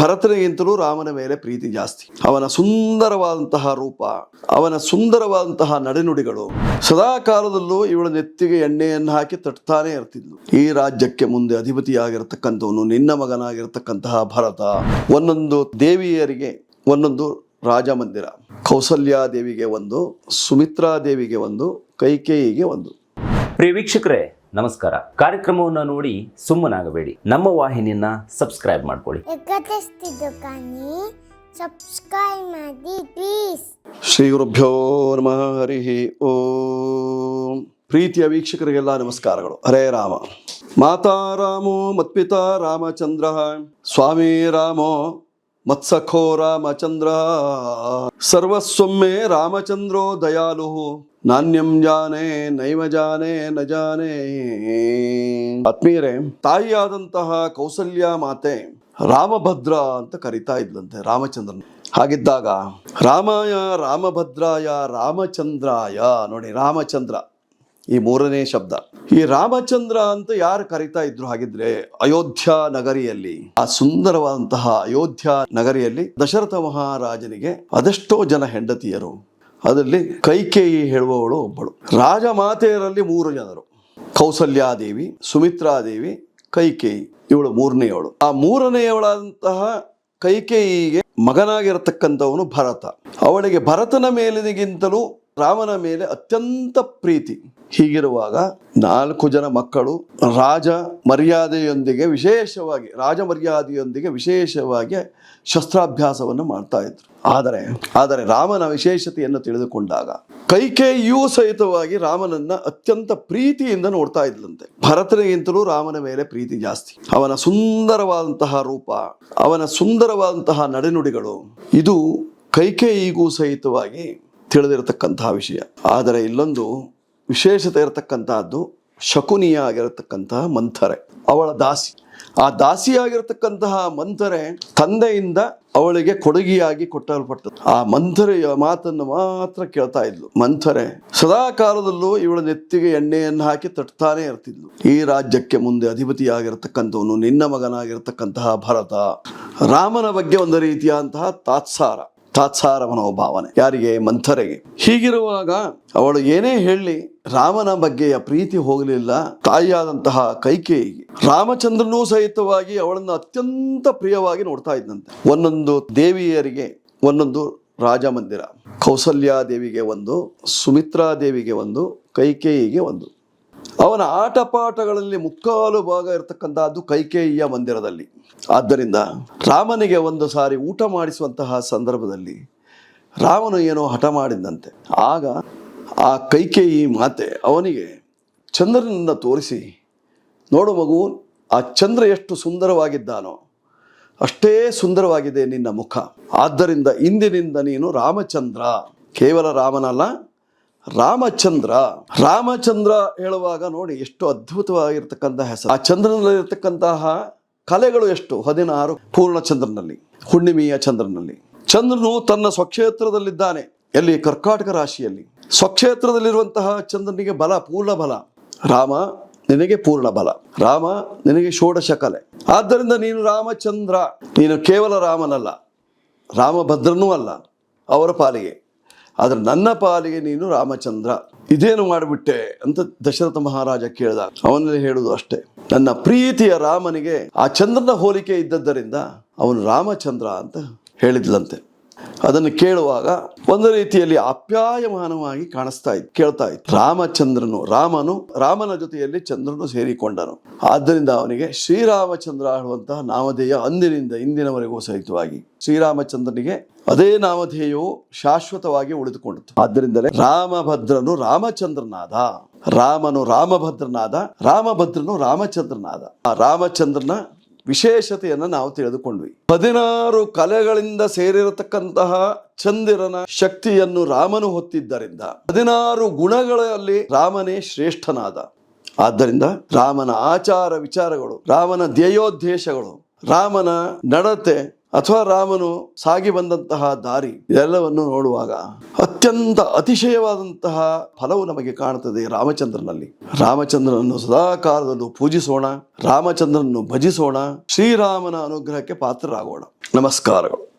ಭರತನಿಗಿಂತಲೂ ರಾಮನ ಮೇಲೆ ಪ್ರೀತಿ ಜಾಸ್ತಿ. ಅವನ ಸುಂದರವಾದಂತಹ ರೂಪ, ಅವನ ಸುಂದರವಾದಂತಹ ನಡೆನುಡಿಗಳು ಸದಾ ಕಾಲದಲ್ಲೂ ಇವಳ ನೆತ್ತಿಗೆ ಎಣ್ಣೆಯನ್ನು ಹಾಕಿ ತಟ್ತಾನೆ ಇರ್ತಿದ್ಲು. ಈ ರಾಜ್ಯಕ್ಕೆ ಮುಂದೆ ಅಧಿಪತಿಯಾಗಿರ್ತಕ್ಕಂಥವನು ನಿನ್ನ ಮಗನಾಗಿರ್ತಕ್ಕಂತಹ ಭರತ. ಒಂದೊಂದು ದೇವಿಯರಿಗೆ ಒಂದೊಂದು ರಾಜಮಂದಿರ. ಕೌಸಲ್ಯಾದೇವಿಗೆ ಕೌಸಲ್ಯ ದೇವಿಗೆ ಒಂದು, ಸುಮಿತ್ರಾ ದೇವಿಗೆ ಒಂದು, ಕೈಕೇಯಿಗೆ ಒಂದು. ಪ್ರಿಯ ವೀಕ್ಷಕರೇ ನಮಸ್ಕಾರ. ಕಾರ್ಯಕ್ರಮವನ್ನು ನೋಡಿ ಸುಮ್ಮನಾಗಬೇಡಿ. ನಮ್ಮ ವಾಹಿನಿಯನ್ನ ಸಬ್ಸ್ಕ್ರೈಬ್ ಮಾಡ್ಕೊಳ್ಳಿ. ಸಬ್ಸ್ಕ್ರೈಬ್ ಮಾಡಿ ಪ್ಲೀಸ್ ಶ್ರೀ ಗುರುಭ್ಯೋ ನಮಃ ಹರಿ ಓಂ. ಪ್ರೀತಿಯ ವೀಕ್ಷಕರಿಗೆಲ್ಲ ನಮಸ್ಕಾರಗಳು. ಹರೇ ರಾಮ. ಮಾತಾ ರಾಮೋ ಮತ್ಪಿತಾ ರಾಮಚಂದ್ರ. ಸ್ವಾಮಿ ರಾಮೋ ಮತ್ಸಖೋ ರಾಮಚಂದ್ರ. ಸರ್ವಸ್ವಮ್ಮೆ ರಾಮಚಂದ್ರೋ ದಯಾಲು ನಾಣ್ಯಂ ಜಾನೆ, ನೈವ ಜಾನೆ, ನ ಜಾನೆ. ಆತ್ಮೀಯರೇ, ತಾಯಿಯಾದಂತಹ ಕೌಸಲ್ಯ ಮಾತೆ ರಾಮಭದ್ರ ಅಂತ ಕರಿತಾ ಇದ್ಲಂತೆ, ರಾಮಚಂದ್ರನ್. ಹಾಗಿದ್ದಾಗ ರಾಮಾಯ ರಾಮಭದ್ರಾಯ, ರಾಮಚಂದ್ರಾಯ, ನೋಡಿ ರಾಮಚಂದ್ರ, ಈ ಮೂರನೇ ಶಬ್ದ. ಈ ರಾಮಚಂದ್ರ ಅಂತ ಯಾರು ಕರಿತಾ ಇದ್ರು ಹಾಗಿದ್ರೆ ಅಯೋಧ್ಯ ನಗರಿಯಲ್ಲಿ, ಆ ಸುಂದರವಾದಂತಹ ಅಯೋಧ್ಯ ನಗರಿಯಲ್ಲಿ ದಶರಥ ಮಹಾರಾಜನಿಗೆ ಅದೆಷ್ಟೋ ಜನ ಹೆಂಡತಿಯರು ಅದರಲ್ಲಿ ಕೈಕೇಯಿ ಹೇಳುವವಳು ಒಬ್ಬಳು. ರಾಜಮಾತೆಯರಲ್ಲಿ ಮೂರು ಜನರು. ಕೌಸಲ್ಯಾದೇವಿ, ಸುಮಿತ್ರಾದೇವಿ, ಕೈಕೇಯಿ. ಇವಳು ಮೂರನೆಯವಳು. ಆ ಮೂರನೆಯವಳಂತಹ ಕೈಕೇಯಿಗೆ ಮಗನಾಗಿರತಕ್ಕಂಥವನು ಭರತ. ಅವಳಿಗೆ ಭರತನ ಮೇಲಿನಿಗಿಂತಲೂ ರಾಮನ ಮೇಲೆ ಅತ್ಯಂತ ಪ್ರೀತಿ. ಹೀಗಿರುವಾಗ ನಾಲ್ಕು ಜನ ಮಕ್ಕಳು ರಾಜ ಮರ್ಯಾದೆಯೊಂದಿಗೆ ವಿಶೇಷವಾಗಿ, ರಾಜ ಮರ್ಯಾದೆಯೊಂದಿಗೆ ವಿಶೇಷವಾಗಿ ಶಸ್ತ್ರಾಭ್ಯಾಸವನ್ನು ಮಾಡ್ತಾ ಇದ್ರು. ಆದರೆ ಆದರೆ ರಾಮನ ವಿಶೇಷತೆಯನ್ನು ತಿಳಿದುಕೊಂಡಾಗ ಕೈಕೇಯಿಯೂ ಸಹಿತವಾಗಿ ರಾಮನನ್ನ ಅತ್ಯಂತ ಪ್ರೀತಿಯಿಂದ ನೋಡ್ತಾ ಇದ್ಲಂತೆ. ಭರತನಿಗಿಂತಲೂ ರಾಮನ ಮೇಲೆ ಪ್ರೀತಿ ಜಾಸ್ತಿ. ಅವನ ಸುಂದರವಾದಂತಹ ರೂಪ, ಅವನ ಸುಂದರವಾದಂತಹ ನಡೆನುಡಿಗಳು ಇದು ಕೈಕೇಯಿಗೂ ಸಹಿತವಾಗಿ ತಿಳಿದಿರತಕ್ಕಂತಹ ವಿಷಯ. ಆದರೆ ಇಲ್ಲೊಂದು ವಿಶೇಷತೆ ಇರತಕ್ಕಂತಹದ್ದು ಶಕುನಿಯ ಆಗಿರತಕ್ಕಂತಹ ಮಂಥರೆ, ಅವಳ ದಾಸಿ. ಆ ದಾಸಿಯಾಗಿರ್ತಕ್ಕಂತಹ ಮಂಥರೆ ತಂದೆಯಿಂದ ಅವಳಿಗೆ ಕೊಡುಗೆಯಾಗಿ ಕೊಟ್ಟಲ್ಪಟ್ಟದ್ದು. ಆ ಮಂಥರೆಯ ಮಾತನ್ನು ಮಾತ್ರ ಕೇಳ್ತಾ ಇದ್ಲು. ಮಂಥರೆ ಸದಾ ಕಾಲದಲ್ಲೂ ಇವಳ ನೆತ್ತಿಗೆ ಎಣ್ಣೆಯನ್ನು ಹಾಕಿ ತಟ್ತಾನೆ ಇರ್ತಿದ್ಲು. ಈ ರಾಜ್ಯಕ್ಕೆ ಮುಂದೆ ಅಧಿಪತಿಯಾಗಿರ್ತಕ್ಕಂಥವನು ನಿನ್ನ ಮಗನಾಗಿರ್ತಕ್ಕಂತಹ ಭರತ. ರಾಮನ ಬಗ್ಗೆ ಒಂದು ರೀತಿಯಾದಂತಹ ತಾತ್ಸಾರ. ತಾತ್ಸಾರ ಮನೋಭಾವನೆ ಯಾರಿಗೆ? ಮಂಥರಿಗೆ. ಹೀಗಿರುವಾಗ ಅವಳು ಏನೇ ಹೇಳಿ ರಾಮನ ಬಗ್ಗೆಯ ಪ್ರೀತಿ ಹೋಗಲಿಲ್ಲ. ತಾಯಿಯಾದಂತಹ ಕೈಕೇಯಿಗೆ, ರಾಮಚಂದ್ರನೂ ಸಹಿತವಾಗಿ ಅವಳನ್ನು ಅತ್ಯಂತ ಪ್ರಿಯವಾಗಿ ನೋಡ್ತಾ ಇದ್ದಂತೆ. ಒಂದೊಂದು ದೇವಿಯರಿಗೆ ಒಂದೊಂದು ರಾಜಮಂದಿರ ಮಂದಿರ ಕೌಸಲ್ಯ ದೇವಿಗೆ ಒಂದು ಸುಮಿತ್ರಾ ದೇವಿಗೆ ಒಂದು, ಕೈಕೇಯಿಗೆ ಒಂದು. ಅವನ ಆಟಪಾಠಗಳಲ್ಲಿ ಮುಕ್ಕಾಲು ಭಾಗ ಇರತಕ್ಕಂತಹದ್ದು ಕೈಕೇಯಿಯ ಮಂದಿರದಲ್ಲಿ. ಆದ್ದರಿಂದ ರಾಮನಿಗೆ ಒಂದು ಸಾರಿ ಊಟ ಮಾಡಿಸುವಂತಹ ಸಂದರ್ಭದಲ್ಲಿ ರಾಮನು ಏನೋ ಹಠ ಮಾಡಿದಂತೆ ಆಗ ಆ ಕೈಕೇಯಿ ಮಾತೆ ಅವನಿಗೆ ಚಂದ್ರನನ್ನು ತೋರಿಸಿ, ನೋಡು ಮಗು, ಆ ಚಂದ್ರ ಎಷ್ಟು ಸುಂದರವಾಗಿದ್ದಾನೋ, ಅಷ್ಟೇ ಸುಂದರವಾಗಿದೆ ನಿನ್ನ ಮುಖ. ಆದ್ದರಿಂದ ಇಂದಿನಿಂದ ನೀನು ರಾಮಚಂದ್ರ. ಕೇವಲ ರಾಮನಲ್ಲ ರಾಮಚಂದ್ರ. ರಾಮಚಂದ್ರ ಹೇಳುವಾಗ ನೋಡಿ ಎಷ್ಟು ಅದ್ಭುತವಾಗಿರ್ತಕ್ಕಂತಹ ಹೆಸರು. ಆ ಚಂದ್ರನಲ್ಲಿರ್ತಕ್ಕಂತಹ ಕಲೆಗಳು ಎಷ್ಟು? ಹದಿನಾರು ಪೂರ್ಣ ಚಂದ್ರನಲ್ಲಿ ಹುಣ್ಣಿಮೆಯ ಚಂದ್ರನಲ್ಲಿ. ಚಂದ್ರನು ತನ್ನ ಸ್ವಕ್ಷೇತ್ರದಲ್ಲಿದ್ದಾನೆ. ಎಲ್ಲಿ? ಕರ್ಕಾಟಕ ರಾಶಿಯಲ್ಲಿ. ಸ್ವಕ್ಷೇತ್ರದಲ್ಲಿರುವಂತಹ ಚಂದ್ರನಿಗೆ ಬಲ, ಪೂರ್ಣ ಬಲ. ರಾಮ ನಿನಗೆ ಪೂರ್ಣ ಬಲ. ರಾಮ ನಿನಗೆ ಷೋಡಶ ಕಲೆ. ಆದ್ದರಿಂದ ನೀನು ರಾಮಚಂದ್ರ. ನೀನು ಕೇವಲ ರಾಮನಲ್ಲ. ರಾಮಭದ್ರನೂ ಅಲ್ಲ. ಅವರ ಪಾಲಿಗೆ. ಆದರೆ ನನ್ನ ಪಾಲಿಗೆ ನೀನು ರಾಮಚಂದ್ರ. ಇದೇನು ಮಾಡಿಬಿಟ್ಟೆ ಅಂತ ದಶರಥ ಮಹಾರಾಜ ಕೇಳಿದ. ಅವನಲ್ಲಿ ಹೇಳುವುದು ಅಷ್ಟೇ. ನನ್ನ ಪ್ರೀತಿಯ ರಾಮನಿಗೆ ಆ ಚಂದ್ರನ ಹೋಲಿಕೆ ಇದ್ದದ್ದರಿಂದ ಅವನು ರಾಮಚಂದ್ರ ಅಂತ ಹೇಳಿದ್ಲಂತೆ. ಅದನ್ನು ಕೇಳುವಾಗ ಒಂದು ರೀತಿಯಲ್ಲಿ ಅಪ್ಯಾಯಮಾನವಾಗಿ ಕಾಣಿಸ್ತಾ ಇತ್ತು, ಕೇಳ್ತಾ ಇತ್ತು. ರಾಮಚಂದ್ರನು, ರಾಮನು ರಾಮನ ಜೊತೆಯಲ್ಲಿ ಚಂದ್ರನು ಸೇರಿಕೊಂಡನು. ಆದ್ದರಿಂದ ಅವನಿಗೆ ಶ್ರೀರಾಮಚಂದ್ರ ಆಡುವಂತಹ ನಾಮಧೇಯ ಅಂದಿನಿಂದ ಇಂದಿನವರೆಗೂ ಸಹಿತವಾಗಿ ಶ್ರೀರಾಮಚಂದ್ರನಿಗೆ ಅದೇ ನಾಮಧೇಯವು ಶಾಶ್ವತವಾಗಿ ಉಳಿದುಕೊಂಡಿತು ಆದ್ದರಿಂದಲೇ ರಾಮಭದ್ರನು ರಾಮಚಂದ್ರನಾದ. ರಾಮನು ರಾಮಭದ್ರನಾದ, ರಾಮಭದ್ರನು ರಾಮಚಂದ್ರನಾದ. ಆ ರಾಮಚಂದ್ರನ ವಿಶೇಷತೆಯನ್ನು ನಾವು ತಿಳಿದುಕೊಂಡ್ವಿ. ಹದಿನಾರು ಕಲೆಗಳಿಂದ ಸೇರಿರತಕ್ಕಂತಹ ಚಂದಿರನ ಶಕ್ತಿಯನ್ನು ರಾಮನು ಹೊತ್ತಿದ್ದರಿಂದ, ಹದಿನಾರು ಗುಣಗಳಲ್ಲಿ ರಾಮನೇ ಶ್ರೇಷ್ಠನಾದ. ಆದ್ದರಿಂದ ರಾಮನ ಆಚಾರ ವಿಚಾರಗಳು, ರಾಮನ ಧ್ಯೇಯೋದ್ದೇಶಗಳು, ರಾಮನ ನಡತೆ ಅಥವಾ ರಾಮನು ಸಾಗಿ ಬಂದಂತಹ ದಾರಿ, ಇದೆಲ್ಲವನ್ನು ನೋಡುವಾಗ ಅತ್ಯಂತ ಅತಿಶಯವಾದಂತಹ ಫಲವು ನಮಗೆ ಕಾಣುತ್ತದೆ ರಾಮಚಂದ್ರನಲ್ಲಿ. ರಾಮಚಂದ್ರನನ್ನು ಸದಾ ಕಾಲದಲ್ಲೂ ಪೂಜಿಸೋಣ, ರಾಮಚಂದ್ರನನ್ನು ಭಜಿಸೋಣ, ಶ್ರೀರಾಮನ ಅನುಗ್ರಹಕ್ಕೆ ಪಾತ್ರರಾಗೋಣ. ನಮಸ್ಕಾರಗಳು.